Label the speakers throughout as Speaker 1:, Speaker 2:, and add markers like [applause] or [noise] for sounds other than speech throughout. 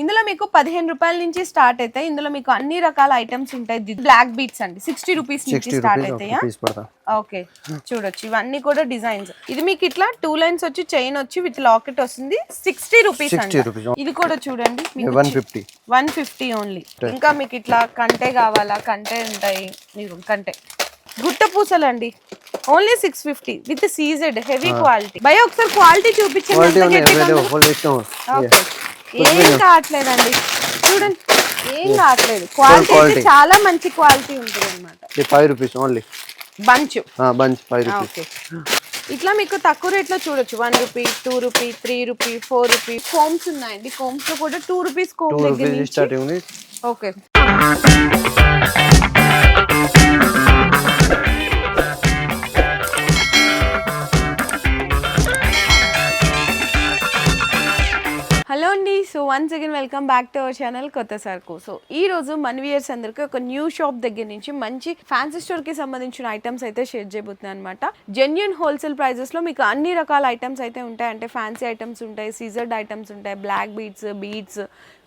Speaker 1: ఇందులో మీకు పదిహేను రూపాయల నుంచి స్టార్ట్ అవుతాయి. ఇందులో మీకు అన్ని రకాల ఐటమ్స్ ఉంటాయి. బ్లాక్ బీట్స్ అండి. సిక్స్టీ రూపీస్ నుంచి స్టార్ట్ అవుతాయా? ఓకే. చూడొచ్చు. ఇవన్నీ కూడా డిజైన్స్. ఇది మీకు ఇట్లా టూ లైన్స్ వచ్చి చైన్ వచ్చి విత్ లాకెట్ వస్తుంది. Sixty rupees
Speaker 2: 60 rupees.
Speaker 1: ఇది కూడా చూడండి.
Speaker 2: One fifty.
Speaker 1: One fifty only. ఇంకా మీకు ఇట్లా కంటే కావాలా? కంటే ఉంటాయి. మీకు కంటే. గుట్ట పూసలు అండి only six fifty with CZ heavy quality. భయ ఒకసారి క్వాలిటీ చూపించండి. ఏం కావట్లేదండి. చూడండి ఏం కావట్లేదు. క్వాలిటీ అయితే. చాలా మంచి క్వాలిటీ ఉంటుంది అనమాట
Speaker 2: five rupees only
Speaker 1: bunch
Speaker 2: bunch five rupees
Speaker 1: okay. ఇట్లా మీకు తక్కువ రేట్లో చూడొచ్చు. One rupee two rupee three rupee four rupee combs ఉన్నాయండి. కోమ్స్లో కూడా two rupees comb okay. Hello అండి. So once again welcome back to our channel కొత్త సరుకు. సో ఈ రోజు మన వియర్స్ అందరికి ఒక న్యూ షాప్ దగ్గర నుంచి మంచి ఫ్యాన్సీ స్టోర్కి సంబంధించిన ఐటమ్స్ అయితే షేర్ చేయబోతున్నాయి అనమాట జెన్యున్ హోల్సేల్ ప్రైజెస్లో మీకు అన్ని రకాల ఐటమ్స్ అయితే ఉంటాయి. అంటే ఫ్యాన్సీ ఐటమ్స్ ఉంటాయి సీజర్డ్ ఐటమ్స్ ఉంటాయి black beads beads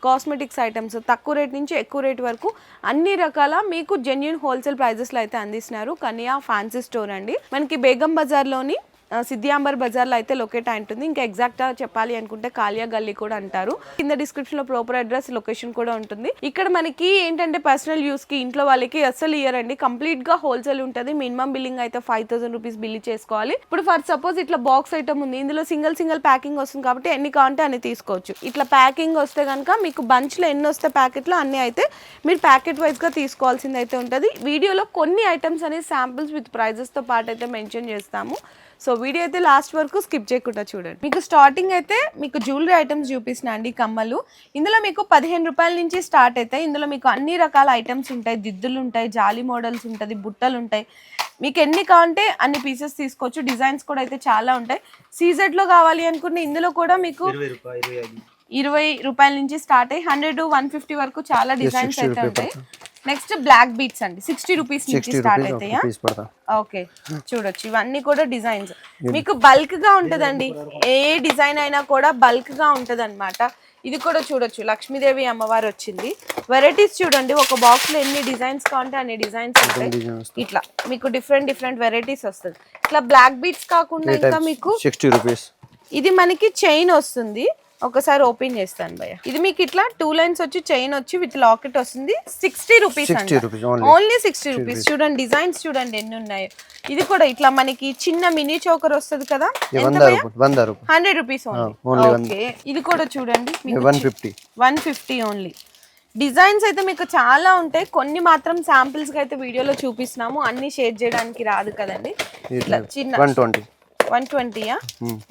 Speaker 1: cosmetics items తక్కువ రేట్ నుంచి ఎక్కువ రేట్ వరకు అన్ని రకాల మీకు జెన్యున్ హోల్సేల్ ప్రైజెస్లో అయితే అందిస్తున్నారు. కనియా ఫ్యాన్సీ స్టోర్ అండి. మనకి బేగం బజార్లోని సిద్ధియాంబర్ బజార్లో అయితే లొకేట్ అయి ఉంటుంది. ఇంకా ఎగ్జాక్ట్గా చెప్పాలి అనుకుంటే కాలియా గల్లీ కూడా అంటారు. కింద డిస్క్రిప్షన్లో ప్రాపర్ అడ్రస్ లొకేషన్ కూడా ఉంటుంది. ఇక్కడ మనకి ఏంటంటే పర్సనల్ యూస్కి ఇంట్లో వాళ్ళకి అస్సలు ఇయ్యరండి. కంప్లీట్గా హోల్సేల్ ఉంటుంది. మినిమం బిల్లింగ్ అయితే ఫైవ్ థౌసండ్ రూపీస్ బిల్ చేసుకోవాలి. ఇప్పుడు ఫర్ సపోజ్ ఇట్లా బాక్స్ ఐటమ్ ఉంది. ఇందులో సింగిల్ సింగిల్ ప్యాకింగ్ వస్తుంది కాబట్టి ఎన్ని కావాలంటే అన్ని తీసుకోవచ్చు. ఇట్లా ప్యాకింగ్ వస్తే కనుక మీకు బంచ్లో ఎన్ని వస్తే ప్యాకెట్లో అన్ని అయితే మీరు ప్యాకెట్ వైజ్గా తీసుకోవాల్సింది అయితే ఉంటుంది. వీడియోలో కొన్ని ఐటమ్స్ అనేది శాంపిల్స్ విత్ ప్రైజెస్తో పాటు అయితే మెన్షన్ చేస్తాము. సో వీడియో అయితే లాస్ట్ వరకు స్కిప్ చేయకుండా చూడండి. మీకు స్టార్టింగ్ అయితే మీకు జ్యువెలరీ ఐటమ్స్ చూపిస్తున్నా అండి కమ్మలు. ఇందులో మీకు పదిహేను రూపాయల నుంచి స్టార్ట్ అవుతాయి ఇందులో మీకు అన్ని రకాల ఐటమ్స్ ఉంటాయి. దిద్దులు ఉంటాయి జాలి మోడల్స్ ఉంటుంది బుట్టలు ఉంటాయి. మీకు ఎన్ని కావాలంటే అన్ని పీసెస్ తీసుకోవచ్చు. డిజైన్స్ కూడా అయితే చాలా ఉంటాయి. సీజెడ్లో కావాలి అనుకుంటే ఇందులో కూడా మీకు ఇరవై రూపాయల నుంచి స్టార్ట్ అయ్యి హండ్రెడ్ వన్ ఫిఫ్టీ వరకు చాలా డిజైన్స్
Speaker 2: 60
Speaker 1: అయితే ఉంటాయి. నెక్స్ట్ బ్లాక్ బీట్స్ అండి. సిక్స్టీ రూపీస్ నుంచి స్టార్ట్ అవుతాయా ఓకే చూడొచ్చు. ఇవన్నీ కూడా డిజైన్స్ మీకు బల్క్గా ఉంటదండి. ఏ డిజైన్ అయినా కూడా బల్క్గా ఉంటది ఇది కూడా చూడొచ్చు. లక్ష్మీదేవి అమ్మవారు వచ్చింది. వెరైటీస్ చూడండి. ఒక బాక్స్లో ఎన్ని డిజైన్స్ కావాలంటే అన్ని డిజైన్స్ ఉంటాయి. ఇట్లా మీకు డిఫరెంట్ డిఫరెంట్ వెరైటీస్ వస్తుంది ఇట్లా బ్లాక్ బీట్స్ కాకుండా ఇంకా మీకు
Speaker 2: సిక్స్టీ రూపీస్
Speaker 1: ఇది మనకి చైన్ వస్తుంది. ఒకసారి ఓపెన్ చేస్తాను భయ్య. ఇది మీకు ఇట్లా టూ లైన్స్ వచ్చి చైన్ వచ్చి విత్ లాకెట్ వస్తుంది. Sixty rupees
Speaker 2: only
Speaker 1: sixty rupees చూడండి డిజైన్స్ చూడండి ఎన్ని ఉన్నాయో. ఇది కూడా ఇట్లా మనకి చిన్న మినీ చోకర్ వస్తుంది కదా? హండ్రెడ్ రూపీస్ ఓకే ఇది కూడా చూడండి
Speaker 2: one fifty
Speaker 1: one fifty only designs అయితే మీకు చాలా ఉంటాయి. కొన్ని మాత్రం శాంపిల్స్గా అయితే వీడియోలో చూపిస్తున్నాము. అన్ని షేర్ చేయడానికి రాదు కదండి. ఇట్లా చిన్న
Speaker 2: వన్ ట్వంటీ
Speaker 1: వన్ ట్వంటీయా?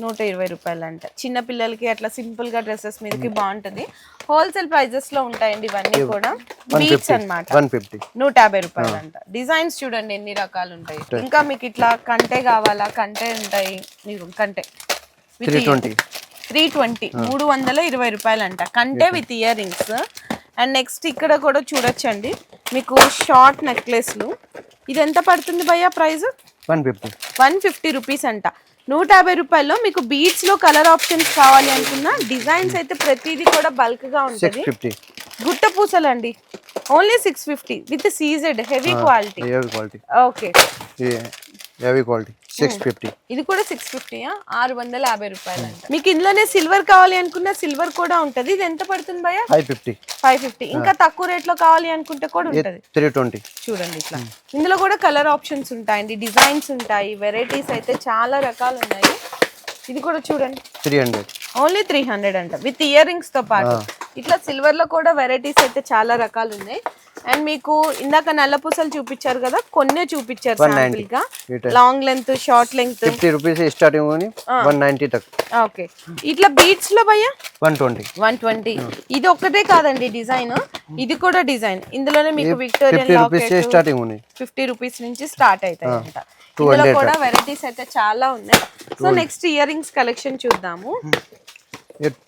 Speaker 1: నూట ఇరవై రూపాయలు అంట చిన్న పిల్లలకి అట్లా సింపుల్గా డ్రెస్సెస్ మీదకి బాగుంటది. హోల్సేల్ ప్రైజెస్లో ఉంటాయండి ఇవన్నీ కూడా. బీట్స్
Speaker 2: ఫిఫ్టీ
Speaker 1: నూట యాభై రూపాయలు అంట డిజైన్స్ చూడండి ఎన్ని రకాలు ఉంటాయి. ఇంకా మీకు ఇట్లా కంటే కావాలా? కంటే ఉంటాయి. మీకు కంటే.
Speaker 2: త్రీ ట్వంటీ
Speaker 1: త్రీ ట్వంటీ మూడు వందల ఇరవై రూపాయలు అంట కంటే with ear rings and next ఇక్కడ కూడా చూడొచ్చండి. మీకు షార్ట్ నెక్లెస్లు ఇది ఎంత పడుతుంది భయ్యా price?
Speaker 2: One fifty.
Speaker 1: One fifty rupees అంట. నూట యాభై రూపాయల్లో మీకు బీడ్స్లో కలర్ ఆప్షన్స్ కావాలి అనుకున్న డిజైన్స్ అయితే ప్రతిదీ కూడా
Speaker 2: బల్క్గా
Speaker 1: ఉంటుంది గుట్ట పూసలు అండి only six fifty with CZ heavy quality
Speaker 2: heavy quality
Speaker 1: okay
Speaker 2: heavy quality six fifty
Speaker 1: ఇది కూడా సిక్స్ ఫిఫ్టీయా ఆరు వందల యాభై రూపాయలు అంట మీకు ఇందులోనే సిల్వర్ కావాలి అనుకున్న సిల్వర్ కూడా ఉంటది. ఇది ఎంత పడుతుంది భయ్య?
Speaker 2: ఫైవ్ ఫిఫ్టీ
Speaker 1: ఫైవ్ ఫిఫ్టీ ఇంకా తక్కువ రేట్లో కావాలి అనుకుంటే కూడా ఉంటది.
Speaker 2: త్రీ ట్వంటీ
Speaker 1: చూడండి ఇట్లా. ఇందులో కూడా కలర్ ఆప్షన్స్ ఉంటాయండి. డిజైన్స్ ఉంటాయి. వెరైటీస్ అయితే చాలా రకాలు ఉన్నాయి. ఇది కూడా చూడండి.
Speaker 2: Three hundred
Speaker 1: only three hundred అంట. విత్ ఇయర్ రింగ్స్తో పాటు. ఇట్లా సిల్వర్లో కూడా వెరైటీస్ అయితే చాలా రకాలు ఉన్నాయి. అండ్ మీకు ఇందాక నల్ల పూసలు చూపించారు కదా కొన్నే చూపించారు
Speaker 2: శాంపిల్గా.
Speaker 1: Long length short length
Speaker 2: fifty rupees starting one ninety తక్
Speaker 1: ఓకే ఇట్లా బీట్స్లో భయ్యా?
Speaker 2: వన్ ట్వంటీ
Speaker 1: వన్ ట్వంటీ ఇది ఒక్కటే కాదండి డిజైన్ ఇది కూడా డిజైన్ ఇందులోనే మీకు Victorian
Speaker 2: fifty rupees
Speaker 1: locket
Speaker 2: starting
Speaker 1: fifty rupees నుంచి స్టార్ట్ అవుతాయి అంట. ఇందులో కూడా వెరైటీస్ అయితే చాలా ఉన్నాయి. So next ear rings collection చూద్దాము.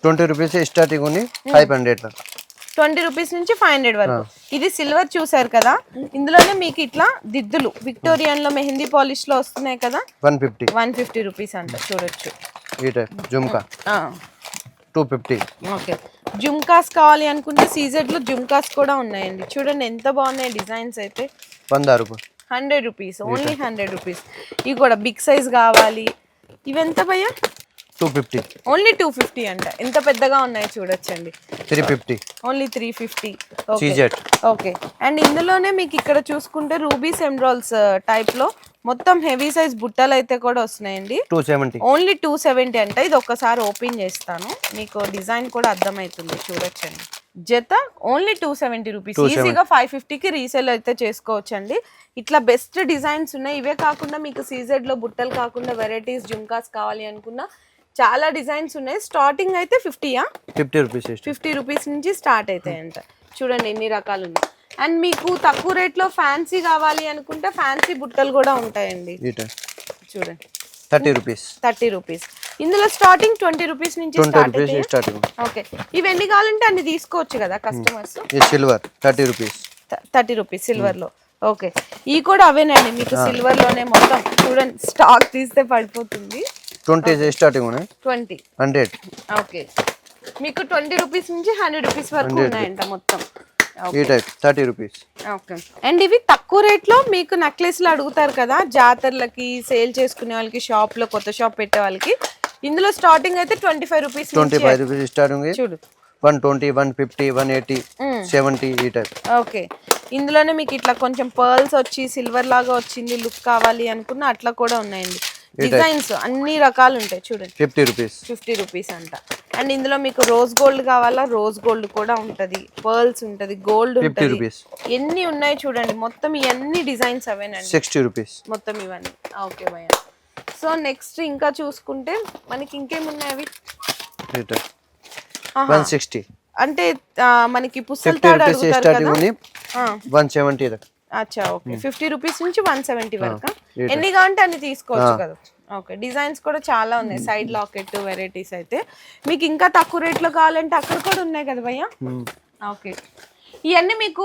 Speaker 2: ట్వంటీ రూపీస్ స్టార్టింగ్ ఉంది ఫైవ్ హండ్రెడ్
Speaker 1: ట్వంటీ రూపీస్ నుంచి ఫైవ్ హండ్రెడ్ వరకు. ఇది సిల్వర్ చూసారు కదా? ఇందులోనే మీకు ఇట్లా దిద్దులు. విక్టోరియన్లో మెహందీ పాలిష్లో వస్తున్నాయి కదా?
Speaker 2: One fifty.
Speaker 1: One fifty rupees అంట చూడొచ్చు.
Speaker 2: ఈ type jhumka. Two fifty.
Speaker 1: Okay. Jhumkas కావాలి అనుకుంటే సీజెడ్లో జుమ్కాస్ కూడా ఉన్నాయండి. చూడండి ఎంత బాగున్నాయి డిజైన్స్ అయితే.
Speaker 2: వంద రూపాయలు
Speaker 1: hundred rupees only hundred rupees. ఇవి కూడా బిగ్ సైజ్ కావాలి. ఇవి ఎంత భయ్యా?
Speaker 2: Two fifty
Speaker 1: only two fifty అంట. ఎంత పెద్దగా ఉన్నాయి చూడొచ్చండి.
Speaker 2: Three fifty
Speaker 1: only three fifty
Speaker 2: CZ
Speaker 1: okay and ఇందులోనే మీకు ఇక్కడ చూసుకుంటే రూబీస్ ఎమ్రాల్స్ టైప్లో మొత్తం హెవీ సైజ్ బుట్టలు అయితే కూడా వస్తున్నాయండి.
Speaker 2: Two seventy
Speaker 1: only two seventy అంట. ఇది ఒక్కసారి ఓపెన్ చేస్తాను. మీకు డిజైన్ కూడా అర్థమవుతుంది చూడొచ్చండి. జత ఓన్లీ టూ సెవెంటీ రూపీస్ ఈజీగా ఫైవ్ ఫిఫ్టీకి రీసేల్ అయితే చేసుకోవచ్చండి. ఇట్లా బెస్ట్ డిజైన్స్ ఉన్నాయి. ఇవే కాకుండా మీకు సీజెడ్లో బుట్టలు కాకుండా వెరైటీస్ జుమ్కాస్ కావాలి అనుకున్నా చాలా డిజైన్స్ ఉన్నాయి. స్టార్టింగ్ అయితే ఫిఫ్టీయా?
Speaker 2: ఫిఫ్టీ రూపీస్
Speaker 1: ఫిఫ్టీ రూపీస్ నుంచి స్టార్ట్ అవుతాయంట చూడండి ఎన్ని రకాలు ఉన్నాయి. అండ్ మీకు తక్కువ రేట్లో ఫ్యాన్సీ కావాలి అనుకుంటే ఫ్యాన్సీ బుట్టలు కూడా ఉంటాయండి. చూడండి.
Speaker 2: Thirty rupees.
Speaker 1: Thirty rupees. ఇందులో స్టార్టింగ్ ట్వంటీ రూపీస్ నుంచి స్టార్ట్ ఓకే. ఇవి ఎన్ని కావాలంటే అన్ని తీసుకోవచ్చు కదా customers?
Speaker 2: Silver thirty rupees.
Speaker 1: Thirty rupees సిల్వర్లో okay. ఈ కూడా అవేనండి మీకు సిల్వర్లోనే మొత్తం. చూడండి స్టాక్ తీస్తే పడిపోతుంది.
Speaker 2: ట్వంటీ స్టార్టింగ్ ఉన్నాయి.
Speaker 1: ట్వంటీ.
Speaker 2: హండ్రెడ్.
Speaker 1: ఓకే. మీకు ట్వంటీ రూపీస్ నుంచి హండ్రెడ్ రూపీస్ వరకు ఉన్నాయంట మొత్తం.
Speaker 2: ఈ type thirty rupees.
Speaker 1: Okay and ఇవి తక్కువ రేట్లో మీకు నెక్లెస్లు అడుగుతారు కదా జాతరలకి సేల్ చేసుకునే వాళ్ళకి షాప్లో కొత్త షాప్ పెట్టే వాళ్ళకి ఇందులో స్టార్టింగ్ అయితే twenty five rupees
Speaker 2: twenty five rupees starting
Speaker 1: చూడు.
Speaker 2: One twenty one fifty one eighty seventy ఈ టైప్
Speaker 1: ఓకే ఇందులోనే మీకు ఇట్లా కొంచెం పర్ల్స్ వచ్చి సిల్వర్ లాగా వచ్చింది లుక్ కావాలి అనుకున్న అట్లా కూడా ఉన్నాయండి. డిజైన్స్ అన్ని రకాలు ఉంటాయి చూడండి.
Speaker 2: ఫిఫ్టీ రూపీస్
Speaker 1: ఫిఫ్టీ రూపీస్ అంట. అండ్ ఇందులో మీకు రోజ్ గోల్డ్ కావాలా? రోజ్ గోల్డ్ కూడా ఉంటది. పర్ల్స్ ఉంటది గోల్డ్
Speaker 2: ఫిఫ్టీ రూపీస్
Speaker 1: ఎన్ని ఉన్నాయి చూడండి. మొత్తం ఇవన్నీ డిజైన్స్ అవేనండి.
Speaker 2: సిక్స్టీ రూపీస్
Speaker 1: మొత్తం ఇవన్నీ. ఓకే భయ్య సో నెక్స్ట్ ఇంకా చూసుకుంటే మనకి ఇంకేమున్నాయి అవి.
Speaker 2: వన్ సిక్స్టీ
Speaker 1: అంటే మనకి ఆ,
Speaker 2: వన్ సెవెంటీ దాకా.
Speaker 1: అచ్చా ఓకే. ఫిఫ్టీ రూపీస్ నుంచి వన్ సెవెంటీ వరకు? ఎన్ని కావాలంటే అన్ని తీసుకోవచ్చు కదా. ఓకే డిజైన్స్ కూడా చాలా ఉన్నాయి. సైడ్ లాకెట్ వెరైటీస్ అయితే. మీకు ఇంకా తక్కువ రేట్లో కావాలంటే అక్కడ కూడా ఉన్నాయి కదా భయ్య? ఓకే. ఇవన్నీ మీకు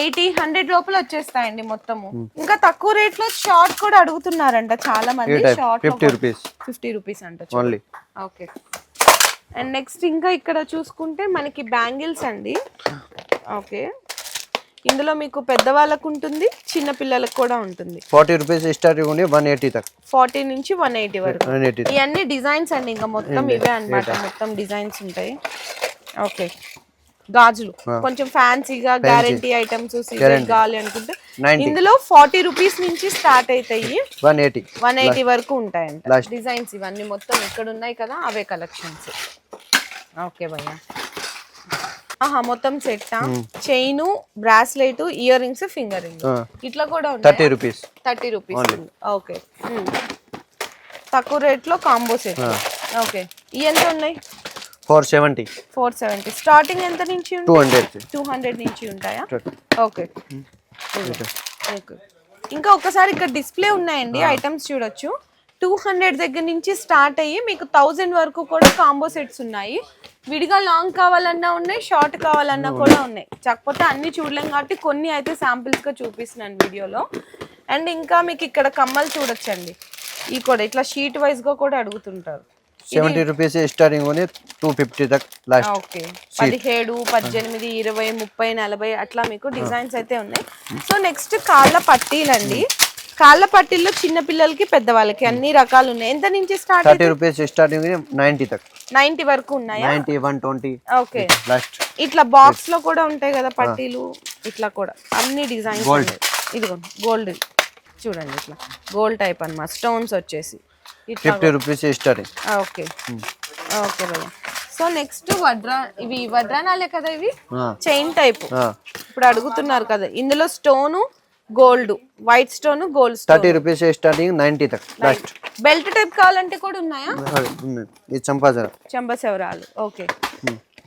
Speaker 1: ఎయిటీ హండ్రెడ్ లోపల వచ్చేస్తాయండి మొత్తము. ఇంకా తక్కువ రేట్లో షార్ట్ కూడా అడుగుతున్నారంట చాలా మంది short
Speaker 2: fifty rupees.
Speaker 1: Fifty rupees అంట
Speaker 2: ఓన్లీ.
Speaker 1: ఓకే. అండ్ నెక్స్ట్ ఇంకా ఇక్కడ చూసుకుంటే మనకి బ్యాంగిల్స్ అండి. ఓకే. ఇందులో మీకు పెద్దవాళ్ళకు ఉంటుంది చిన్న పిల్లలకు కూడా ఉంటుంది.
Speaker 2: ఫార్టీ రూపీస్ స్టార్టింగ్ ఉంది వన్ ఎయిటీ దాకా
Speaker 1: ఫార్టీ నుంచి వన్ ఎయిటీ వరకు. ఇవన్నీ డిజైన్స్ అండి ఇంకా మొత్తం ఇవే అన్నమాట మొత్తం డిజైన్స్ ఉంటాయి. ఓకే. గాజులు కొంచెం ఫ్యాన్సీగా గ్యారంటీ ఐటమ్స్ కావాలి అనుకుంటే.
Speaker 2: నైన్టీ
Speaker 1: ఇందులో ఫార్టీ రూపీస్ నుంచి స్టార్ట్ అవుతాయి
Speaker 2: వన్ ఎయిటీ.
Speaker 1: వన్ ఎయిటీ వరకు ఉంటాయంట. డిజైన్స్ ఇవన్నీ మొత్తం ఇక్కడ ఉన్నాయి కదా అవే కలెక్షన్స్. ఓకే భయ్య. ఆహా మొత్తం set chain bracelet earrings finger ring. ఇట్లా కూడా
Speaker 2: thirty rupees.
Speaker 1: Thirty rupees okay. తక్కువ రేట్లో కాంబో సెట్. ఓకే. ఇవి ఎంత ఉన్నాయి?
Speaker 2: Four seventy.
Speaker 1: Four seventy. Starting ఎంత నుంచి
Speaker 2: టూ హండ్రెడ్.
Speaker 1: టూ హండ్రెడ్ నుంచి ఉంటాయా? ఓకే. ఓకే. ఇంకా ఒకసారి ఇక్కడ డిస్ప్లే ఉన్నాయండి ఐటమ్స్ చూడొచ్చు. టూ హండ్రెడ్ దగ్గర నుంచి స్టార్ట్ అయ్యి మీకు థౌజండ్ వరకు కూడా కాంబో సెట్స్ ఉన్నాయి. విడిగా లాంగ్ కావాలన్నా ఉన్నాయి షార్ట్ కావాలన్నా కూడా ఉన్నాయి. కాకపోతే అన్ని చూడలేం కాబట్టి కొన్ని అయితే samples గా చూపిస్తున్నాను వీడియోలో. అండ్ ఇంకా మీకు ఇక్కడ కమ్మలు చూడొచ్చండి. ఈ కూడా ఇట్లా షీట్గా కూడా అడుగుతుంటారు.
Speaker 2: Seventy rupees starting two fifty దాకా లాస్ట్
Speaker 1: ఓకే పదిహేడు పద్దెనిమిది ఇరవై ముప్పై నలభై అట్లా మీకు డిజైన్స్ అయితే ఉన్నాయి. సో నెక్స్ట్ కాళ్ళ పట్టీలండి. కాళ్ళ పట్టీల్లో చిన్న పిల్లలకి పెద్దవాళ్ళకి అన్ని రకాలు ఉన్నాయి. ఎంత నుంచి స్టార్ట్
Speaker 2: థర్టీ రూపీస్ స్టార్టింగ్ ఉంది నైంటీ దాకా
Speaker 1: నైన్టీ వరకు ఉన్నాయా?
Speaker 2: Ninety one twenty.
Speaker 1: ఓకే. ఇట్లా బాక్స్లో కూడా ఉంటాయి కదా పట్టీలు? ఇట్లా కూడా. అన్ని డిజైన్స్ ఇదిగో గోల్డ్ చూడండి ఇట్లా. గోల్డ్ టైప్ అన్నమాట. స్టోన్స్ వచ్చేసి.
Speaker 2: Fifty rupees starting
Speaker 1: okay. Okay భయ్య సో నెక్స్ట్ వడ్రా ఇవి వడ్రానాలే కదా ఇవి? చైన్ టైప్ ఇప్పుడు అడుగుతున్నారు కదా ఇందులో stone gold. White stone gold stone
Speaker 2: thirty rupees starting ninety దాకా లాస్ట్
Speaker 1: బెల్ట్ టైప్ కావాలంటే కూడా ఉన్నాయా?
Speaker 2: ఇది చంపాజరా.
Speaker 1: చెంబసెవరాలు okay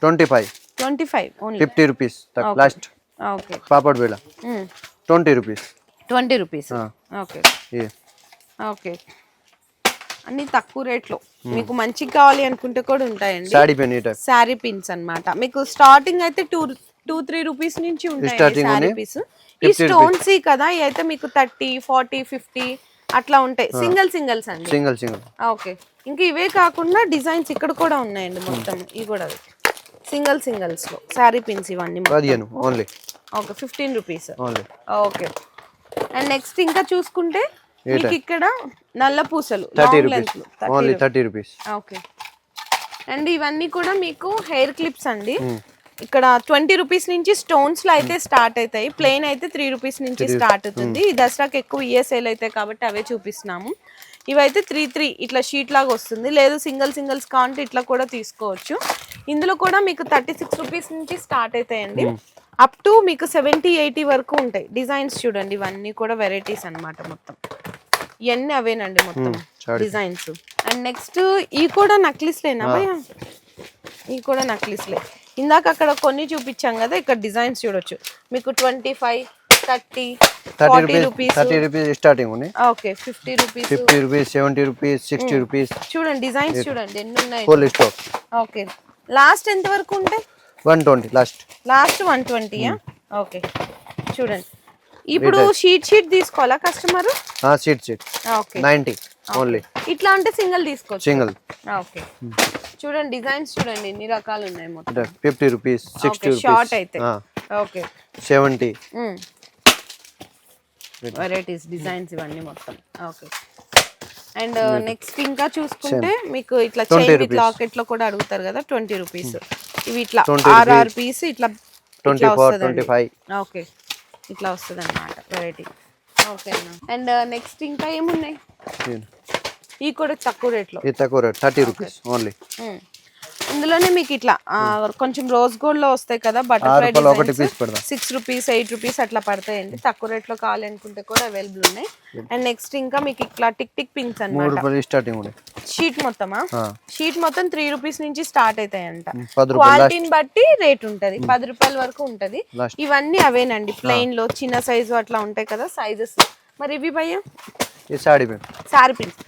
Speaker 2: twenty five
Speaker 1: twenty five only
Speaker 2: fifty rupees దాకా లాస్ట్
Speaker 1: ఓకే
Speaker 2: పాపడ్ బేళ twenty rupees
Speaker 1: twenty rupees okay okay అన్ని తక్కువ రేట్లో. మీకు మంచిగా కావాలి అనుకుంటే కూడా ఉంటాయండి.
Speaker 2: సాడీ పెన్
Speaker 1: శారీ పిన్స్ అన్నమాట. మీకు స్టార్టింగ్ అయితే టూ టూ త్రీ రూపీస్ నుంచి ఉంటాయి శారీ. పీస్ ఈ స్టోన్స్ కదా అయితే మీకు థర్టీ ఫార్టీ ఫిఫ్టీ అట్లా ఉంటాయి. సింగిల్ సింగిల్స్ అండి?
Speaker 2: Single single.
Speaker 1: ఓకే. ఇంకా ఇవే కాకుండా డిజైన్స్ ఇక్కడ కూడా ఉన్నాయండి మొత్తం. ఇవి కూడా సింగిల్ సింగిల్స్లో శారీ పిన్స్ ఇవన్నీ
Speaker 2: పదిహేను only
Speaker 1: okay fifteen rupees.
Speaker 2: Only
Speaker 1: okay. And next ఇంకా చూసుకుంటే మీకు ఇక్కడ నల్ల పూసలు
Speaker 2: thirty rupees. Only thirty rupees.
Speaker 1: Okay. And ఇవన్నీ కూడా మీకు హెయిర్ క్లిప్స్ అండి. ఇక్కడ ట్వంటీ రూపీస్ నుంచి స్టోన్స్లో అయితే స్టార్ట్ అవుతాయి. ప్లెయిన్ అయితే త్రీ రూపీస్ నుంచి స్టార్ట్ అవుతుంది. ఈ దసరాకి ఎక్కువ ఇయర్ సేల్ అవుతాయి కాబట్టి అవే చూపిస్తున్నాము. ఇవైతే త్రీ త్రీ ఇట్లా షీట్ లాగా వస్తుంది. లేదు సింగిల్ సింగిల్స్ కావాలంటే ఇట్లా కూడా తీసుకోవచ్చు. ఇందులో కూడా మీకు థర్టీ సిక్స్ రూపీస్ నుంచి స్టార్ట్ అవుతాయండి. అప్ టు మీకు సెవెంటీ ఎయిటీ వరకు ఉంటాయి. డిజైన్స్ చూడండి ఇవన్నీ కూడా వెరైటీస్ అన్నమాట మొత్తం. ఇవన్నీ అవేనండి మొత్తం. డిజైన్స్. అండ్ నెక్స్ట్ ఈ కూడా నక్లిస్లేనా భయ్యా? ఈ కూడా నక్లిస్లే ఇందాక అక్కడ కొన్ని చూపించాం కదా ఇక్కడ డిజైన్స్ చూడొచ్చు. మీకు twenty five thirty
Speaker 2: thirty rupees thirty rupees starting ఉన్నాయి.
Speaker 1: Okay fifty rupees
Speaker 2: fifty rupees seventy rupees sixty rupees
Speaker 1: చూడండి డిజైన్స్ చూడండి ఎన్ని ఉన్నాయి
Speaker 2: ఫుల్ స్టాక్
Speaker 1: ఓకే లాస్ట్ ఎంత వరకు ఉంటాయి
Speaker 2: one twenty last
Speaker 1: last one ట్వంటీయా okay చూడండి. ఇప్పుడు షీట్ షీట్ తీసుకోవాలా customer
Speaker 2: seat seat
Speaker 1: okay
Speaker 2: ninety only
Speaker 1: ఇట్లా అంటే సింగిల్ తీసుకోవచ్చు.
Speaker 2: సింగిల్
Speaker 1: ఓకే చూడండి డిజైన్స్ చూడండి ఎన్ని రకాలు ఉన్నాయి మొత్తం.
Speaker 2: ఫిఫ్టీ రూపీస్ సిక్స్టీ
Speaker 1: షార్ట్ అయితే. ఓకే.
Speaker 2: సెవెంటీ.
Speaker 1: వెరైటీస్ డిజైన్స్ ఇవన్నీ మొత్తం. ఓకే. అండ్ నెక్స్ట్ ఇంకా చూసుకుంటే మీకు ఇట్లా
Speaker 2: 20
Speaker 1: చైన్. లాకెట్లో కూడా అడుగుతారు కదా ట్వంటీ రూపీస్. ఇవి ఇట్లా
Speaker 2: 20
Speaker 1: ఆర్ఆర్ పీస్ ఇట్లా
Speaker 2: twenty four twenty five
Speaker 1: okay. ఇట్లా వస్తుంది అనమాట వెరైటీ ఓకే అండ్ నెక్స్ట్ ఇంకా ఏమున్నాయి? ఇవి కూడా తక్కువ రేట్లో.
Speaker 2: ఇది తక్కువ రేట్ థర్టీ రూపీస్ ఓన్లీ.
Speaker 1: ఇందులోనే మీకు ఇట్లా కొంచెం రోజ్ గోల్డ్లో వస్తాయి కదా బటర్ఫ్లై
Speaker 2: రూపాయలు ఒకటి పీస్ పెడదాం.
Speaker 1: సిక్స్ రూపీస్ ఎయిట్ రూపీస్ అట్లా పడతాయండి. తక్కువ రేట్లో కావాలి అనుకుంటే కూడా అవైలబుల్ ఉన్నాయి. అండ్ నెక్స్ట్ ఇంకా మీకు ఇట్లా టిక్ టిక్ పింక్స్ అన్నమాట.
Speaker 2: స్టార్టింగ్
Speaker 1: షీట్ మొత్తమా. షీట్ మొత్తం త్రీ రూపీస్ నుంచి స్టార్ట్ అవుతాయంట. క్వాలిటీని బట్టి రేట్ ఉంటది. పది రూపాయల వరకు ఉంటది. ఇవన్నీ అవేనండి. ప్లెయిన్లో చిన్న సైజు అట్లా ఉంటాయి కదా సైజెస్ మరి ఇవి భయ్య?
Speaker 2: ఈ
Speaker 1: సారీ
Speaker 2: రెండు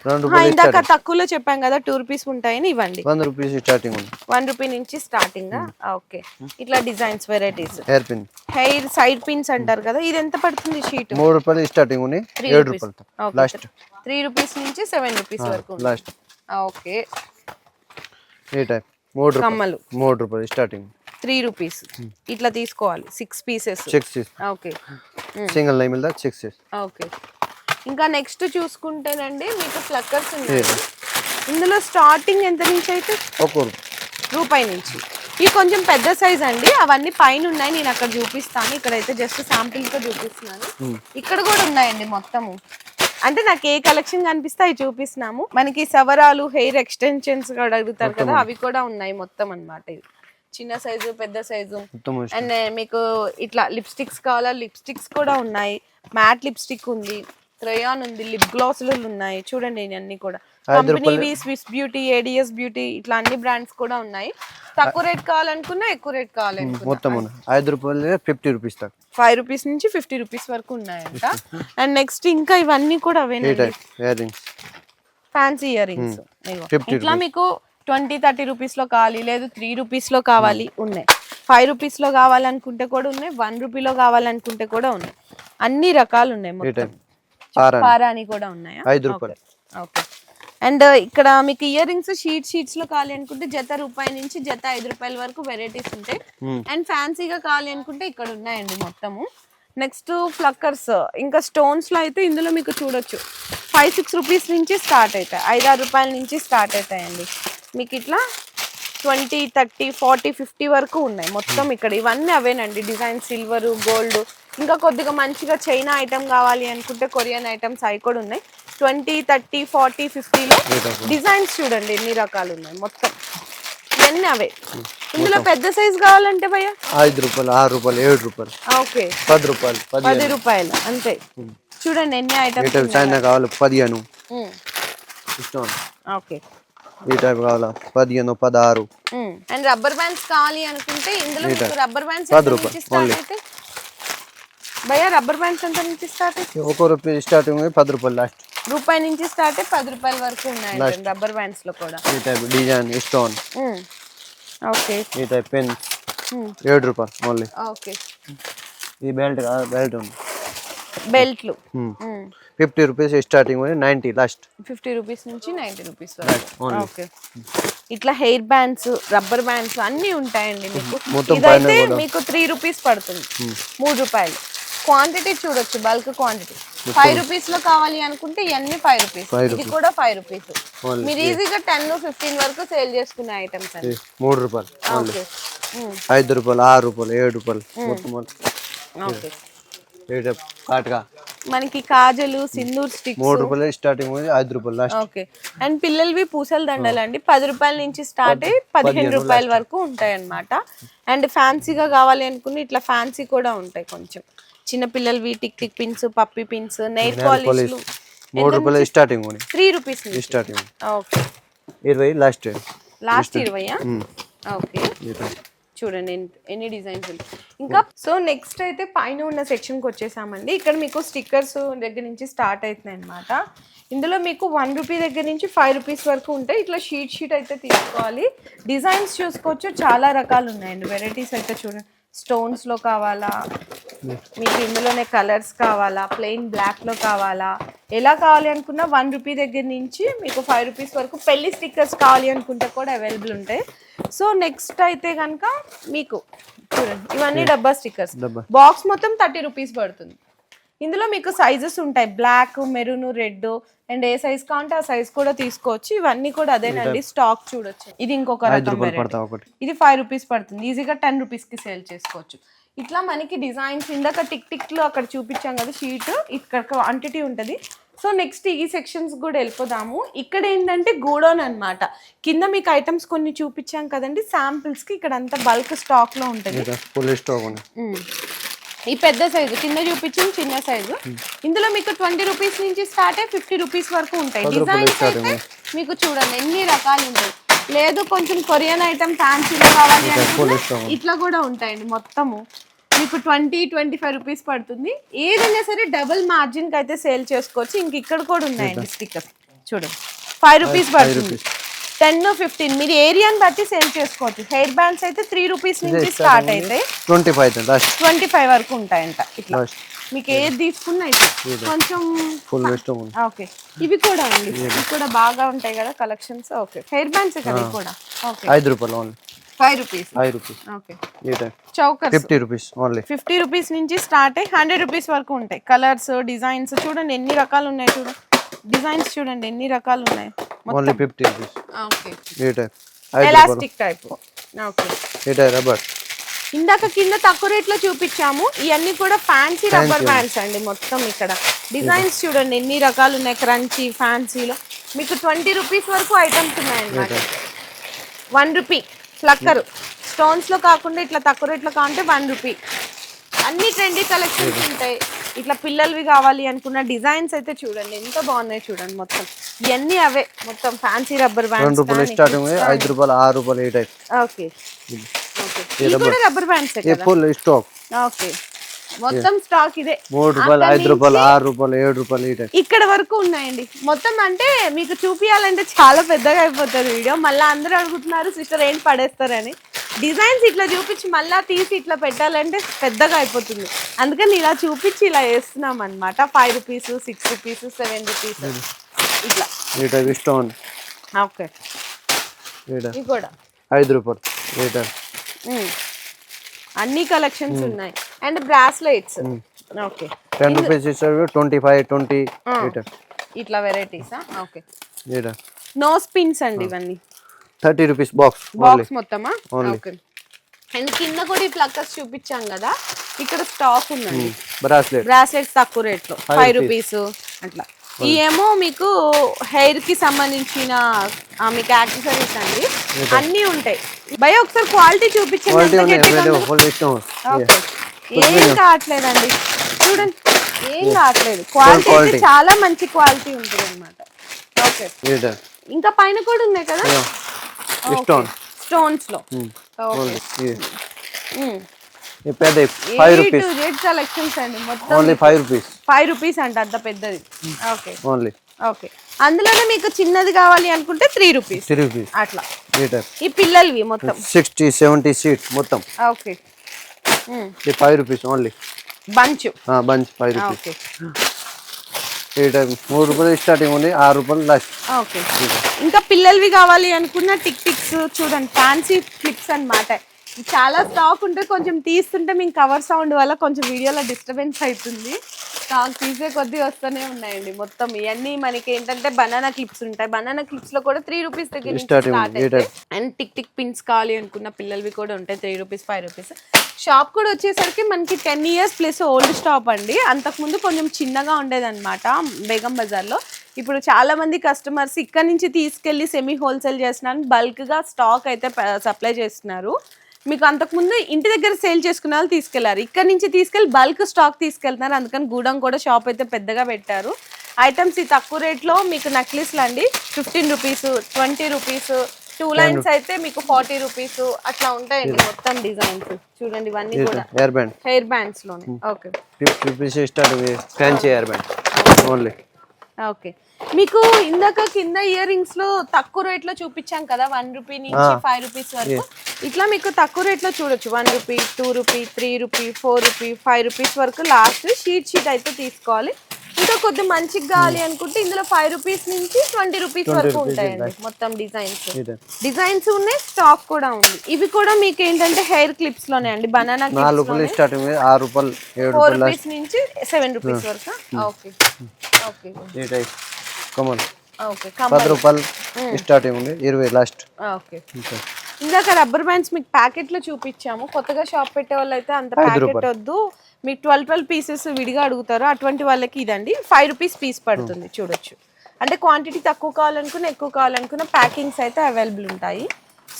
Speaker 1: ఆ,
Speaker 2: రూపాయలు
Speaker 1: ఇందాక తక్కువలో చెప్పాం కదా టూ రూపీస్ ఉంటాయని ఇవ్వండి.
Speaker 2: వంద రూపీస్ స్టార్టింగ్ ఉంది.
Speaker 1: వన్ రూపీ నుంచి స్టార్టింగ్ ఓకే ఇట్లా designs varieties
Speaker 2: hair pin
Speaker 1: hair side pins అంటారు కదా ఇది ఎంత పడుతుంది షీట్
Speaker 2: మూడు రూపాయలు స్టార్టింగ్
Speaker 1: త్రీ
Speaker 2: ఏడు
Speaker 1: రూపీస్
Speaker 2: రూపాయలు. లాస్ట్
Speaker 1: త్రీ రూపీస్ నుంచి సెవెన్ రూపీస్ వరకు
Speaker 2: లాస్ట్
Speaker 1: ఓకే
Speaker 2: ఈ టైప్ మూడు
Speaker 1: కమ్మలు.
Speaker 2: మూడు రూపాయలు స్టార్టింగ్
Speaker 1: త్రీ రూపీస్ ఇట్లా తీసుకోవాలి. Six pieces
Speaker 2: six
Speaker 1: okay
Speaker 2: single నైమ్ మిల్దా సిక్స్
Speaker 1: ఓకే ఇంకా నెక్స్ట్ చూసుకుంటేనండి మీకు ఫ్లక్కర్స్ ఉన్నాయి. ఇందులో స్టార్టింగ్ ఎంత నుంచి అయితే?
Speaker 2: ఒక్క రూపాయి.
Speaker 1: నుంచి. ఇవి కొంచెం పెద్ద సైజ్ అండి. అవన్నీ పైన ఉన్నాయి. నేను అక్కడ చూపిస్తాను. ఇక్కడైతే జస్ట్ శాంపిల్గా చూపిస్తున్నాను. ఇక్కడ కూడా ఉన్నాయండి మొత్తము. అంటే నాకు ఏ కలెక్షన్ కనిపిస్తే అవి చూపిస్తున్నాము. మనకి సవరాలు హెయిర్ ఎక్స్టెన్షన్స్ కూడా అడుగుతారు కదా అవి కూడా ఉన్నాయి మొత్తం అన్నమాట ఇవి. చిన్న సైజు పెద్ద సైజు అండ్ మీకు ఇట్లా లిప్స్టిక్స్ కావాలా? లిప్స్టిక్స్ కూడా ఉన్నాయి. మ్యాట్ లిప్స్టిక్ ఉంది. క్రయాన్ ఉంది లిప్ గ్లాసులు ఉన్నాయి. చూడండి అన్ని కూడా. కంపెనీవి స్విస్ బ్యూటీ ఏడిఎస్ బ్యూటీ ఇట్లా అన్ని బ్రాండ్స్ కూడా ఉన్నాయి. తక్కువ రేట్ కావాలనుకున్నా ఎక్కువ రేట్ కావాలనుకున్నా.
Speaker 2: మొత్తం ఉన్నాయి. ఐదు రూపాయలు ఫిఫ్టీ రూపీస్ దాకా
Speaker 1: ఫైవ్ రూపీస్ నుంచి ఫిఫ్టీ రూపీస్ వరకు ఉన్నాయంట. [laughs] అండ్ నెక్స్ట్ ఇంకా ఇవన్నీ కూడా అవేనండి ఫ్యాన్సీ ఇయర్ రింగ్స్
Speaker 2: 50
Speaker 1: ఇట్లా మీకు ట్వంటీ థర్టీ రూపీస్లో కావాలి లేదు త్రీ రూపీస్లో కావాలి ఉన్నాయి. ఫైవ్ రూపీస్లో కావాలనుకుంటే కూడా ఉన్నాయి వన్ రూపీలో కావాలనుకుంటే కూడా ఉన్నాయి. అన్ని రకాలు ఉన్నాయి మొత్తం. పారాని. కూడా ఉన్నాయా?
Speaker 2: ఐదు రూపాయలు.
Speaker 1: ఓకే. అండ్ ఇక్కడ మీకు ఇయర్ రింగ్స్ షీట్ షీట్స్లో కావాలి అనుకుంటే జత రూపాయి నుంచి జత ఐదు రూపాయల వరకు వెరైటీస్ ఉంటాయి. అండ్ ఫ్యాన్సీగా కావాలి అనుకుంటే ఇక్కడ ఉన్నాయండి మొత్తము. నెక్స్ట్ ఫ్లక్కర్స్ ఇంకా స్టోన్స్లో అయితే ఇందులో మీకు చూడొచ్చు. ఫైవ్ సిక్స్ రూపీస్ నుంచి స్టార్ట్ అవుతాయి. ఐదారు రూపాయల నుంచి స్టార్ట్ అవుతాయండి. మీకు ఇట్లా ట్వంటీ థర్టీ ఫార్టీ ఫిఫ్టీ వరకు ఉన్నాయి. మొత్తం ఇక్కడ ఇవన్నీ అవేనండి. డిజైన్ సిల్వర్ గోల్డ్ ఇంకా కొద్దిగా మంచిగా చైనా ఐటమ్ కావాలి అనుకుంటే కొరియన్ ఐటమ్స్ అవి కూడా ఉన్నాయి. ట్వంటీ థర్టీ ఫార్టీ ఫిఫ్టీలో డిజైన్స్ చూడండి ఎన్ని రకాలు ఉన్నాయి మొత్తం. ఇవన్నీ అవే. ఇందులో పెద్ద సైజ్ కావాలంటే భయ్య?
Speaker 2: ఐదు రూపాయలు ఆరు రూపాయలు ఏడు రూపాయలు.
Speaker 1: ఓకే.
Speaker 2: పది రూపాయలు పది
Speaker 1: రూపాయలు అంతే. చూడండి ఎన్ని ఐటమ్స్
Speaker 2: టైప్ చైనా కావాలి పదిహేను. ఇష్టం.
Speaker 1: ఓకే.
Speaker 2: ఈ టైప్ కావాలా పదిహేను పదహారు.
Speaker 1: అండ్ రబ్బర్ బ్యాండ్స్ కావాలి అనుకుంటే ఇందులో రబ్బర్ బ్యాండ్స్
Speaker 2: పది రూపాయలు,
Speaker 1: భయ్య రబ్బర్ బ్యాండ్స్ ఎంత నుంచి స్టార్ట్
Speaker 2: ఒక రూపాయి స్టార్టింగ్ పది రూపాయలు లాస్ట్
Speaker 1: రూపాయి నుంచి స్టార్ట్ అయ్యి పది రూపాయల వరకు ఉన్నాయండి రబ్బర్ బ్యాండ్స్లో కూడా.
Speaker 2: ఈ టైప్ డిజైన్ స్టోన్
Speaker 1: ఓకే.
Speaker 2: ఈ టైప్ పెన్ ఏడు రూపాయలు ఓన్లీ
Speaker 1: ఓకే.
Speaker 2: ఈ బెల్ట్ బెల్ట్ ఉంది.
Speaker 1: బెల్ట్లు.
Speaker 2: ఫిఫ్టీ రూపీస్ స్టార్టింగ్ ఉంది నైంటీ లాస్ట్
Speaker 1: ఫిఫ్టీ రూపీస్ నుంచి నైంటీ రూపీస్ వరకు. ఓకే. ఇట్లా హెయిర్ బ్యాండ్స్ రబ్బర్ బ్యాండ్స్ అన్నీ ఉంటాయండి మీకు. ఇదైతే. మీకు త్రీ రూపీస్ పడుతుంది. మూడు రూపాయలు. క్వాంటిటీ చూడొచ్చు బల్క్ క్వాంటిటీ. ఫైవ్ రూపీస్లో కావాలి అనుకుంటే ఇవన్నీ ఫైవ్ రూపీస్. ఇది. కూడా ఫైవ్ రూపీస్. మీరు ఈజీగా టెన్ ఫిఫ్టీన్ వరకు సేల్ చేసుకునే ఐటమ్స్ అండి.
Speaker 2: మూడు రూపాయలు ఐదు రూపాయలు ఆరు రూపాయలు ఏడు రూపాయలు మొత్తం కాటుగా
Speaker 1: మనకి కాజలు సింధూర్ స్టిక్స్.
Speaker 2: మూడు రూపాయలు స్టార్టింగ్ ఐదు రూపాయలు
Speaker 1: ఓకే. అండ్ పిల్లలవి పూసల దండలు అండి. పది రూపాయల నుంచి స్టార్ట్ అయ్యి పదిహేను రూపాయల వరకు ఉంటాయి అన్నమాట అండ్ ఫ్యాన్సీగా కావాలి అనుకుని ఇట్లా ఫ్యాన్సీ కూడా ఉంటాయి కొంచెం. చిన్న పిల్లలవి tick tick pins puppy pins nail పాలిష్లు
Speaker 2: మూడు రూపాయలు స్టార్టింగ్ ఉంది.
Speaker 1: త్రీ రూపీస్
Speaker 2: స్టార్టింగ్
Speaker 1: ఓకే
Speaker 2: ఇరవై లాస్ట్
Speaker 1: లాస్ట్ ఇరవయా? ఓకే చూడండి ఎన్- ఎన్ని డిజైన్స్ ఇంకా సో నెక్స్ట్ అయితే పైన ఉన్న సెక్షన్కి వచ్చేసామండి. ఇక్కడ మీకు స్టిక్కర్స్ దగ్గర నుంచి స్టార్ట్ అవుతున్నాయి అనమాట ఇందులో మీకు వన్ రూపీ దగ్గర నుంచి ఫైవ్ రూపీస్ వరకు ఉంటాయి. ఇట్లా షీట్ షీట్ అయితే తీసుకోవాలి. డిజైన్స్ చూసుకోవచ్చు. చాలా రకాలు ఉన్నాయండి. వెరైటీస్ అయితే చూడండి స్టోన్స్లో కావాలా? మీకు ఇందులోనే కలర్స్ కావాలా? ప్లెయిన్ బ్లాక్లో కావాలా? ఎలా కావాలి అనుకున్నా వన్ రూపీ దగ్గర నుంచి మీకు ఫైవ్ రూపీస్ వరకు పెళ్ళి స్టిక్కర్స్ కావాలి అనుకుంటే కూడా అవైలబుల్ ఉంటాయి. సో నెక్స్ట్ అయితే కనుక మీకు చూడండి ఇవన్నీ డబ్బా స్టిక్కర్స్. బాక్స్ మొత్తం థర్టీ రూపీస్ పడుతుంది. ఇందులో మీకు సైజెస్ ఉంటాయి. బ్లాక్ మెరూన్ రెడ్ అండ్ ఏ సైజ్ కావాలంటే ఆ సైజ్ కూడా తీసుకోవచ్చు. ఇవన్నీ కూడా అదేనండి. స్టాక్ చూడొచ్చు. ఇది ఇంకొక రకం ఇది ఫైవ్ రూపీస్ పడుతుంది. ఈజీగా టెన్ రూపీస్కి సేల్ చేసుకోవచ్చు. ఇట్లా మనకి డిజైన్స్ ఇందాక టిక్ టిక్లో అక్కడ చూపించాం కదా షీట్ ఇక్కడ క్వాంటిటీ ఉంటుంది. సో నెక్స్ట్ ఈ సెక్షన్స్ కూడా వెళ్ళిపోదాము. ఇక్కడ ఏంటంటే గోడౌన్ అన్నమాట. కింద మీకు ఐటమ్స్ కొన్ని చూపించాం కదండి. శాంపిల్స్కి ఇక్కడ అంతా బల్క్ స్టాక్లో ఉంటుంది. ఈ పెద్ద సైజు కింద చూపించింది చిన్న సైజు. ఇందులో మీకు ట్వంటీ రూపీస్ నుంచి స్టార్ట్ అయ్యి ఫిఫ్టీ రూపీస్ వరకు ఉంటాయి. డిజైన్స్. అయితే మీకు చూడండి ఎన్ని రకాలు ఉంటాయి. లేదు కొంచెం కొరియన్ ఐటమ్ ఫ్యాన్సీలో కావాలి అంటే. ఇట్లా కూడా ఉంటాయండి మొత్తము. మీకు ట్వంటీ ట్వంటీ ఫైవ్ రూపీస్ పడుతుంది. ఏదైనా సరే డబుల్ మార్జిన్ అయితే సేల్ చేసుకోవచ్చు. ఇంక ఇక్కడ కూడా ఉన్నాయండి స్టిక్కర్స్. చూడండి. ఫైవ్ రూపీస్ పడుతుంది. Ten fifteen. మీరు ఏరియాని బట్టి సేల్ చేసుకోవచ్చు. హెయిర్ బ్యాండ్స్ అయితే త్రీ రూపీస్ నుంచి స్టార్ట్ అయితే
Speaker 2: ట్వంటీ ఫైవ్
Speaker 1: ట్వంటీ ఫైవ్ వరకు ఉంటాయంట ఇట్లా. మీకు ఏది తీసుకున్నా అయితే కొంచెం
Speaker 2: ఫుల్
Speaker 1: ఓకే. ఇవి కూడా అండి. ఇవి కూడా బాగా ఉంటాయి కదా కలెక్షన్స్ ఓకే. హెయిర్ బ్యాండ్స్ కదా ఇవి కూడా? ఓకే.
Speaker 2: ఐదు రూపాయలు ఓన్లీ.
Speaker 1: ఫైవ్ రూపీస్
Speaker 2: ఐదు rupees.
Speaker 1: Okay.
Speaker 2: Fifty rupees only
Speaker 1: fifty rupees నుంచి స్టార్ట్ అయ్యి హండ్రెడ్ రూపీస్ వరకు ఉంటాయి. కలర్స్ డిజైన్స్ చూడండి ఎన్ని రకాలు ఉన్నాయి చూడండి డిజైన్స్ చూడండి ఎన్ని రకాలు ఉన్నాయి.
Speaker 2: Only fifty rupees
Speaker 1: okay.
Speaker 2: ఈ టైం ఐదు రూపాయలు
Speaker 1: ఎలాస్టిక్ టైప్ ఓకే.
Speaker 2: ఈ టైం రబ్బర్
Speaker 1: ఇందాక కింద తక్కువ రేట్లో చూపించాము. ఇవన్నీ కూడా ఫ్యాన్సీ రబ్బర్ బ్యాండ్స్ అండి మొత్తం ఇక్కడ. డిజైన్స్ చూడండి ఎన్ని రకాలు ఉన్నాయి క్రంచీ ఫ్యాన్సీలో మీకు ట్వంటీ రూపీస్ వరకు ఐటమ్స్ ఉన్నాయన్నమాట. వన్ రూపీ ఫ్లక్కర్ స్టోన్స్లో కాకుండా ఇట్లా తక్కువ రేట్లో కావాలంటే వన్ రూపీ అన్ని ట్రెండీ కలెక్షన్స్ ఉంటాయి. ఇట్లా పిల్లలవి కావాలి అనుకున్న డిజైన్స్ అయితే చూడండి ఎంత బాగున్నాయి చూడండి మొత్తం. ఇవన్నీ అవే మొత్తం ఫ్యాన్సీ రబ్బర్
Speaker 2: రెండు రూపాయలు
Speaker 1: బ్యాండ్స్
Speaker 2: స్టార్టింగ్ ఐదు రూపాయలు ఆరు రూపాయలు time
Speaker 1: okay okay rubber bands
Speaker 2: stock
Speaker 1: okay మొత్తం స్టాక్ ఇదే.
Speaker 2: మూడు రూపాయలు ఐదు రూపాయలు ఆరు రూపాయలు ఏడు రూపాయలు
Speaker 1: ఇక్కడ వరకు ఉన్నాయండి. మొత్తం అంటే మీకు చూపియాలంటే చాలా పెద్దగా అయిపోతుంది వీడియో. మళ్ళీ అందరూ అడుగుతున్నారు సిస్టర్ ఏంటి పడేస్తారని? డిజైన్స్ ఇట్లా చూపించి మళ్ళీ తీసి ఇట్లా పెట్టాలంటే పెద్దగా అయిపోతుంది. అందుకని ఇలా చూపించి ఇలా వేస్తున్నాం అనమాట five rupees six rupees seven rupees ఇట్లా. ఓకే. ఇవి కూడా.
Speaker 2: ఐదు రూపాయలు.
Speaker 1: అన్ని కలెక్షన్స్ ఉన్నాయి. And bracelets okay.
Speaker 2: Ten rupees twenty five twenty
Speaker 1: ఇట్లా వెరైటీసా ఓకే. స్పిన్స్ అండి ఇవన్నీ.
Speaker 2: థర్టీ రూపీస్ బాక్స్
Speaker 1: బాక్స్ మొత్తమా. ఓకే. అండ్ కింద కూడా ఈ ప్లక్కర్స్ చూపించాం కదా ఇక్కడ స్టాక్ ఉందండి.
Speaker 2: బ్రాస్లెట్.
Speaker 1: బ్రాస్లెట్స్ తక్కువ రేట్లో.
Speaker 2: Five
Speaker 1: ఫైవ్ రూపీస్ అట్లా. ఇవేమో మీకు హెయిర్కి సంబంధించిన ఆ, మీకు యాక్సెసరీస్ అండి. అన్నీ ఉంటాయి. భయ ఒకసారి క్వాలిటీ చూపించండి. ఏం కావట్లేదండి. చూడండి. ఏం కావట్లేదు. క్వాలిటీ. చాలా మంచి క్వాలిటీ ఉంటుంది అనమాట ఓకే ఇంకా పైన కూడా ఉన్నాయి కదా?
Speaker 2: ఇష్టం. స్టోన్స్లో పెద్ద ఫైవ్ రూపీస్
Speaker 1: జెడ్ కలెక్షన్స్ అండి మొత్తం
Speaker 2: only five rupees
Speaker 1: five rupees అంట అంత పెద్దది. ఓకే.
Speaker 2: Only
Speaker 1: okay. అందులోనే మీకు చిన్నది కావాలి అనుకుంటే త్రీ రూపీస్
Speaker 2: త్రీ రూపీస్
Speaker 1: అట్లా.
Speaker 2: ఈ
Speaker 1: పిల్లలవి మొత్తం.
Speaker 2: సిక్స్టీ సెవెంటీ సీట్ మొత్తం.
Speaker 1: Okay.
Speaker 2: Five rupees only
Speaker 1: bunch.
Speaker 2: Bunch five rupees మూడు రూపాయలు స్టార్టింగ్ ఉంది ఆరు రూపాయలు లాస్ట్
Speaker 1: ఓకే. ఇంకా పిల్లలవి కావాలి అనుకున్న టిక్ టిక్స్ చూడండి ఫ్యాన్సీ క్లిప్స్ అన్నమాట. చాలా స్టాక్ ఉంటే కొంచెం తీస్తుంటే మీకు కవర్ సౌండ్ వల్ల కొంచెం వీడియోలో డిస్టర్బెన్స్ అవుతుంది. స్టాక్ తీసే కొద్దీ వస్తూనే ఉన్నాయండి మొత్తం. ఇవన్నీ మనకి ఏంటంటే బనానా క్లిప్స్ ఉంటాయి. బనానా క్లిప్స్లో కూడా త్రీ రూపీస్ దగ్గర start and tick tick pins కావాలి అనుకున్న పిల్లలవి కూడా ఉంటాయి. Three rupees five rupees shop కూడా వచ్చేసరికి మనకి ten years plus old stop అండి. అంతకుముందు కొంచెం చిన్నగా ఉండేదన్నమాట బేగం బజార్లో. ఇప్పుడు చాలా మంది కస్టమర్స్ ఇక్కడ నుంచి తీసుకెళ్ళి సెమీ హోల్సేల్ చేస్తున్నారు బల్క్గా స్టాక్ అయితే సప్లై చేస్తున్నారు. మీకు అంతకుముందు ఇంటి దగ్గర సేల్ చేసుకున్న వాళ్ళు తీసుకెళ్ళారు. ఇక్కడ నుంచి తీసుకెళ్ళి బల్క్ స్టాక్ తీసుకెళ్తున్నారు. అందుకని గూడెం కూడా షాప్ అయితే పెద్దగా పెట్టారు. ఐటమ్స్ ఈ తక్కువ రేట్లో మీకు నెక్లెస్లు అండి. Fifteen rupees twenty rupees two lines అయితే మీకు ఫార్టీ రూపీస్ అట్లా ఉంటాయండి మొత్తం డిజైన్స్. చూడండి ఇవన్నీ కూడా.
Speaker 2: Band.
Speaker 1: Hair బ్యాండ్స్లోనే okay.
Speaker 2: Fifty rupees fancy hair band only
Speaker 1: okay. మీకు ఇందాక కింద ఇయర్ రింగ్స్లో తక్కువ రేట్లో చూపించాం కదా వన్ రూపీ నుంచి ఫైవ్ రూపీస్ వరకు. ఇట్లా మీకు తక్కువ రేట్లో చూడొచ్చు. One rupee two rupee three rupee four rupee five rupees వరకు లాస్ట్ షీట్ షీట్ అయితే తీసుకోవాలి. ఇంకా కొద్ది మంచిగా కావాలి అనుకుంటే ఇందులో ఫైవ్ రూపీస్ నుంచి ట్వంటీ రూపీస్ వరకు ఉంటాయండి మొత్తం డిజైన్స్ డిజైన్స్ ఉన్నాయి స్టాక్ కూడా ఉంది. ఇవి కూడా మీకు ఏంటంటే హెయిర్ క్లిప్స్లోనే అండి బనానా
Speaker 2: నాలుగు రూపాయలు స్టార్టింగ్ ఆరు రూపాయలు ఏడు
Speaker 1: ఫోర్
Speaker 2: రూపాయలు
Speaker 1: రూపీస్ నుంచి సెవెన్ రూపీస్ వరకు. ఓకే ఓకే
Speaker 2: ఈ టైప్. కమన్
Speaker 1: ఓకే
Speaker 2: పది రూపాయలు స్టార్టింగ్ ఉంది ఇరవై లాస్ట్
Speaker 1: ఓకే ఇందాక రబ్బర్ బ్యాండ్స్ మీకు ప్యాకెట్లో చూపించాము. కొత్తగా షాప్ పెట్టే వాళ్ళు అయితే అంత ప్యాకెట్ వద్దు. మీకు ట్వెల్వ్ ట్వెల్వ్ పీసెస్ విడిగా అడుగుతారు అటువంటి వాళ్ళకి ఇదండి. ఫైవ్ రూపీస్ పీస్ పడుతుంది చూడొచ్చు. అంటే క్వాంటిటీ తక్కువ కావాలనుకున్న ఎక్కువ కావాలనుకున్న ప్యాకింగ్స్ అయితే అవైలబుల్ ఉంటాయి.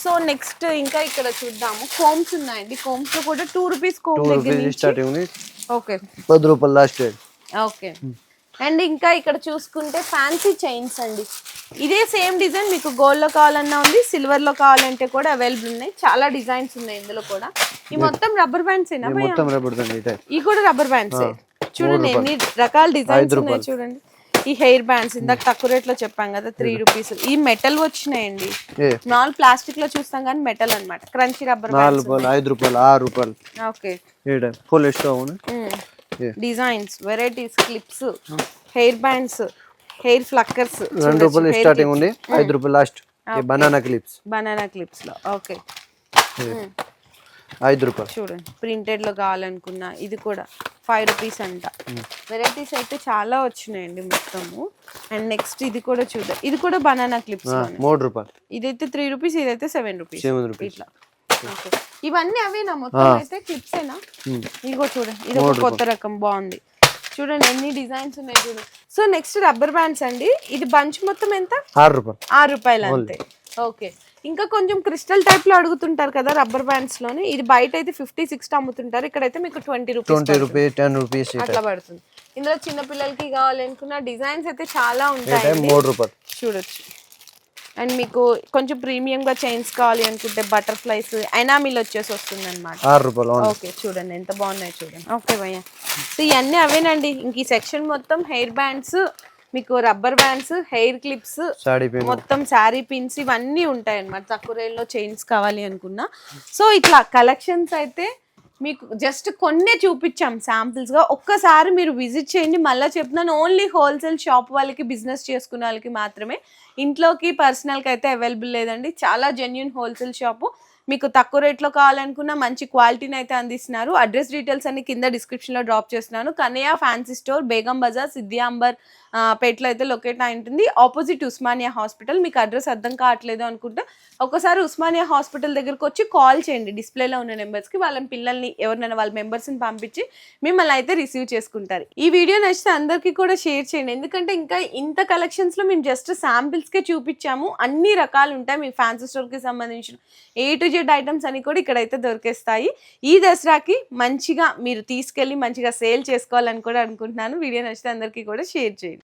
Speaker 1: సో నెక్స్ట్ ఇంకా ఇక్కడ చూద్దాము. కోమ్స్ ఉన్నాయండి. కోమ్స్లో కూడా టూ రూపీస్ కోమ్
Speaker 2: టూ
Speaker 1: దగ్గర
Speaker 2: స్టార్టింగ్
Speaker 1: ఓకే
Speaker 2: పది రూపాయలు లాస్ట్
Speaker 1: ఓకే అండ్ ఇంకా ఇక్కడ చూసుకుంటే ఫ్యాన్సీ చైన్స్ అండి. ఇదే సేమ్ డిజైన్ మీకు గోల్డ్లో కావాలన్నా ఉంది సిల్వర్లో కావాలంటే కూడా అవైలబుల్ ఉన్నాయి. చాలా డిజైన్స్ ఉన్నాయి ఇందులో కూడా. ఈ మొత్తం రబ్బర్ బ్యాండ్స్?
Speaker 2: మొత్తం ఈ
Speaker 1: కూడా రబ్బర్ బ్యాండ్స్ చూడండి ఎన్ని రకాల డిజైన్స్ ఉన్నాయి చూడండి. ఈ హెయిర్ బ్యాండ్స్ ఇందాక తక్కువ రేట్లో చెప్పాం కదా త్రీ రూపీస్ ఈ మెటల్ వచ్చినాయండి. నార్మల్ ప్లాస్టిక్లో చూస్తాం కానీ మెటల్ అన్నమాట. క్రంచీ రబ్బర్
Speaker 2: నాలుగు రూపాయలు ఐదు రూపాయలు ఆరు రూపాయలు.
Speaker 1: Okay.
Speaker 2: Full.
Speaker 1: Designs varieties clips hair bands hair ఫ్లక్కర్స్
Speaker 2: రెండు రూపాయలు స్టార్టింగ్ ఉంది ఐదు రూపాయలు లాస్ట్ బనానా క్లిప్స్
Speaker 1: బనానా క్లిప్స్లో. ఓకే
Speaker 2: ఐదు రూపాయలు.
Speaker 1: చూడండి. ప్రింటెడ్లో కావాలనుకున్నా ఇది కూడా ఫైవ్ రూపీస్ అంట. వెరైటీస్ అయితే చాలా వచ్చినాయండి మొత్తము. అండ్ నెక్స్ట్ ఇది కూడా చూద్దాం. ఇది కూడా బనానా క్లిప్స్
Speaker 2: మూడు రూపాయలు.
Speaker 1: ఇదైతే త్రీ రూపీస్ ఇదైతే సెవెన్ రూపీస్ ఇట్లా. ఇవన్నీ అవేనా మొత్తం అయితే క్లిప్స్ ఏనా ఇదిగో చూడండి ఇది ఒక కొత్త రకం బాగుంది. చూడండి ఎన్ని డిజైన్స్ ఉన్నాయి చూడండి సో నెక్స్ట్ రబ్బర్ బ్యాండ్స్ అండి. ఇది బంచ్ మొత్తం ఎంత?
Speaker 2: ఆరు రూపాయలు.
Speaker 1: ఆరు రూపాయలు అంతే. ఓకే. ఇంకా కొంచెం క్రిస్టల్ టైప్లో అడుగుతుంటారు కదా రబ్బర్ బ్యాండ్స్లోనే ఇది బయట అయితే ఫిఫ్టీ సిక్స్టీ అమ్ముతుంటారు. ఇక్కడైతే మీకు twenty rupees
Speaker 2: twenty rupees ten rupees
Speaker 1: అట్లా పడుతుంది. ఇందులో చిన్న పిల్లలకి కావాలనుకున్న డిజైన్స్ అయితే చాలా ఉంటాయి
Speaker 2: మూడు రూపాయలు.
Speaker 1: చూడొచ్చు. అండ్ మీకు కొంచెం ప్రీమియం గా చైన్స్ కావాలి అనుకుంటే బటర్ఫ్లైస్ ఎనామిల్ వచ్చేసి వస్తుంది అనమాట ఓకే చూడండి ఎంత బాగున్నాయి చూడండి. ఓకే భయ్య. సో ఇవన్నీ అవేనండి. ఇంక ఈ సెక్షన్ మొత్తం హెయిర్ బ్యాండ్స్ మీకు రబ్బర్ బ్యాండ్స్ హెయిర్ క్లిప్స్ మొత్తం శారీ పిన్స్ ఇవన్నీ ఉంటాయి అన్నమాట తక్కువ రేట్లో చైన్స్ కావాలి అనుకున్నా. సో ఇట్లా కలెక్షన్స్ అయితే మీకు జస్ట్ కొన్నే చూపించాం శాంపిల్స్గా ఒక్కసారి మీరు విజిట్ చేయండి. మళ్ళీ చెప్తున్నాను ఓన్లీ హోల్సేల్ షాప్ వాళ్ళకి బిజినెస్ చేసుకున్న వాళ్ళకి మాత్రమే. ఇంట్లోకి పర్సనల్కి అయితే అవైలబుల్ లేదండి. చాలా జెన్యున్ హోల్సేల్ షాపు మీకు తక్కువ రేట్లో కావాలనుకున్న మంచి క్వాలిటీని అయితే అందిస్తున్నారు. అడ్రస్ డీటెయిల్స్ అన్ని కింద డిస్క్రిప్షన్లో డ్రాప్ చేస్తున్నాను. కనయ్య ఫ్యాన్సీ స్టోర్ బేగం బజార్ సిద్ధియాంబర్ పేటలో అయితే లొకేట్ అయి ఉంటుంది. Opposite Osmania hospital. మీకు అడ్రస్ అర్థం కావట్లేదు అనుకుంటే. ఒకసారి ఉస్మానియా హాస్పిటల్ దగ్గరకు వచ్చి కాల్ చేయండి. డిస్ప్లేలో ఉన్న నెంబర్స్కి వాళ్ళ పిల్లల్ని ఎవరినైనా వాళ్ళ మెంబర్స్ని పంపించి మిమ్మల్ని అయితే రిసీవ్ చేసుకుంటారు. ఈ వీడియో నచ్చితే అందరికీ కూడా షేర్ చేయండి. ఎందుకంటే ఇంకా ఇంత కలెక్షన్స్లో మేము జస్ట్ శాంపిల్స్కే చూపించాము. అన్ని రకాలు ఉంటాయి మీ ఫ్యాన్సీ స్టోర్కి సంబంధించిన ఏ టు జెడ్ ఐటమ్స్ అని కూడా ఇక్కడైతే దొరికేస్తాయి. ఈ దసరాకి మంచిగా మీరు తీసుకెళ్ళి మంచిగా సేల్ చేసుకోవాలని కూడా అనుకుంటున్నాను. వీడియో నచ్చితే అందరికీ కూడా షేర్ చేయండి.